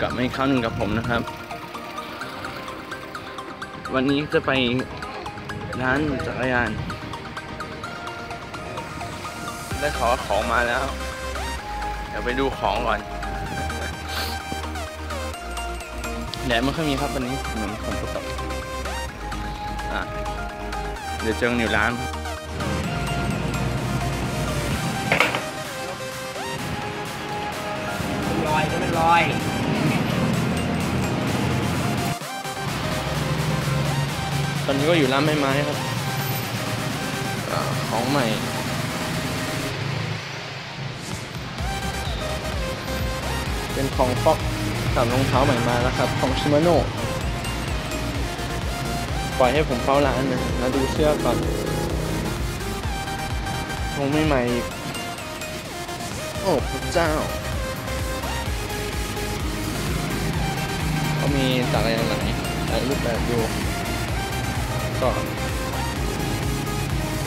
กลับมาอีกครั้งหนึ่งกับผมนะครับ วันนี้จะไปร้านจักรยาน ได้ขอของมาแล้ว เดี๋ยวไปดูของก่อนแดดไม่ค่อยมีครับวันนี้เหมือนฝนตกอะเดี๋ยวเจอกันอยู่ร้านลอยก็เป็นลอย ตอนนี้ก็อยู่ร้านไม้ไม้ครับอาของใหม่เป็นของฟอกกับรองเท้าใหม่มาแล้วครับ ของชิมาโน่ปล่อยให้ผมเฝ้าร้านนะมาดูเสื้อก่อนคงไม่ใหม่อีกโอ้พระเจ้าเขามีจักรยานไหนหลายรูปแบบอยู่ ก็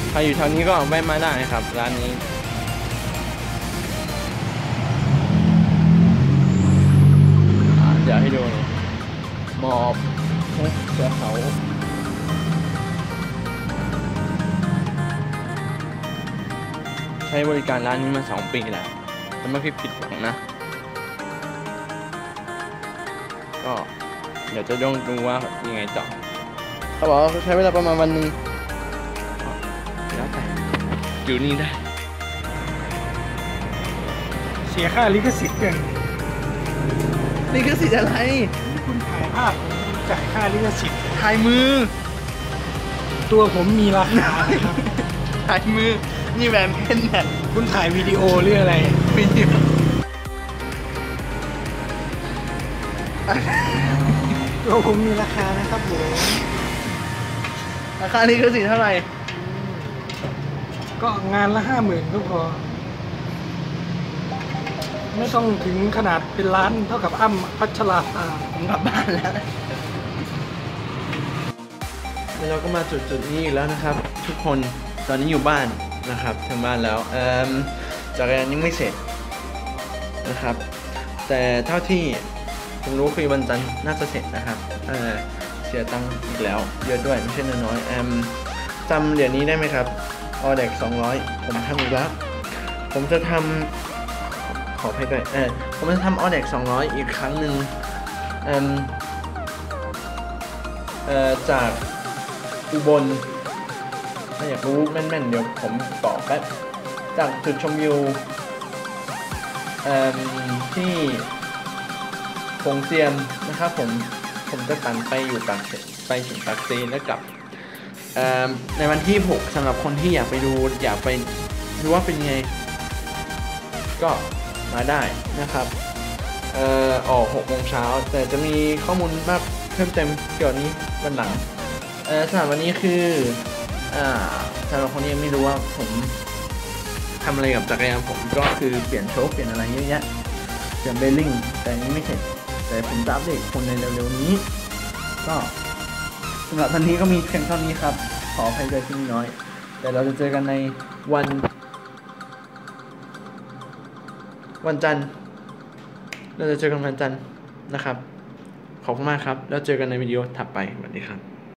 ใครอยู่แถวนี้ก็แวะมาได้ครับ ร้านนี้อ่าเดี๋ยวให้ดูนี่หมอบเสือเขาใช้บริการร้านนี้มาสองปีแล้วแต่ไม่ผิดผิดหวังนะ ก็เดี๋ยวจะต้องดูว่ายังไงต่อ เขาบอกว่าใช้เวลาประมาณวันหนึ่งแล้วแต่อยู่นี่ได้ เสียค่าลิขสิทธิ์กันนี่คือสิทธิ์อะไร คุณถ่ายภาพผมจ่ายค่าลิขสิทธิ์ ถ่ายมือ ตัวผมมีราคานะครับ ถ่ายมือ นี่แหวนเพนเนี่ยคุณถ่ายวิดีโอหรืออะไรปีนี้ตัวผมมีราคานะครับผม ราคานี่คือสิทธิ์เท่าไหร่ก็งานละห้าหมื่นก็พอ ไม่ต้องถึงขนาดเป็นล้านเท่ากับอ้ำพัชราภาผมกลับบ้านแล้วแล้วเราก็มาจุดจุดๆนี้อีกแล้วนะครับ ทุกคนตอนนี้อยู่บ้านนะครับถึงบ้านแล้วเอิ่มจักรยานยังไม่เสร็จนะครับ แต่เท่าที่ผมรู้คือวันจันทร์น่าจะเสร็จนะครับ เออเสียตังค์อีกแล้ว เยอะด้วยไม่ใช่น้อยๆแอมจำเหรียญนี้ได้ไหมครับออเด็ก200 ผมทำอีกแล้ว ผมจะทำขอให้ด้วยเออผมจะทำออเด็ก200 อีกครั้งหนึ่งเอิ่มเอ่อจากอุบลถ้าอยากรู้แม่นๆ เดี๋ยวผมต่อแป๊บจากจุดชมวิวที่คงเซียมนะครับผม ผมจะปั่นไปอยู่ปากไปถึงปากซีแล้วกลับในวันที่ 6สำหรับคนที่อยากไปดูอยากไปดูว่าเป็นไง ก็มาได้นะครับเอ่อออก6โมงเช้าแต่จะมีข้อมูลมากเพิ่มเติมเกี่ยวนี้วันหลังเอ่อสำหรับวันนี้คืออ่าสำหรับคนที่ยังไม่รู้ว่าผมทำอะไรกับจักรยานผมก็คือเปลี่ยนโชคเปลี่ยนอะไรเยอะแยะเปลี่ยนเบลลิงแต่ยังไม่เสร็จ แต่ผมจะอัปเดตคนในเร็วๆนี้ ก็สำหรับวันนี้ก็มีเพียงเท่านี้ครับ ขออภัยด้วยที่น้อย แต่เราจะเจอกันในวัน วันจันทร์ เราจะเจอกันวันจันทร์นะครับ ขอบคุณมากครับ แล้วเจอกันในวิดีโอถัดไปสวัสดีครับ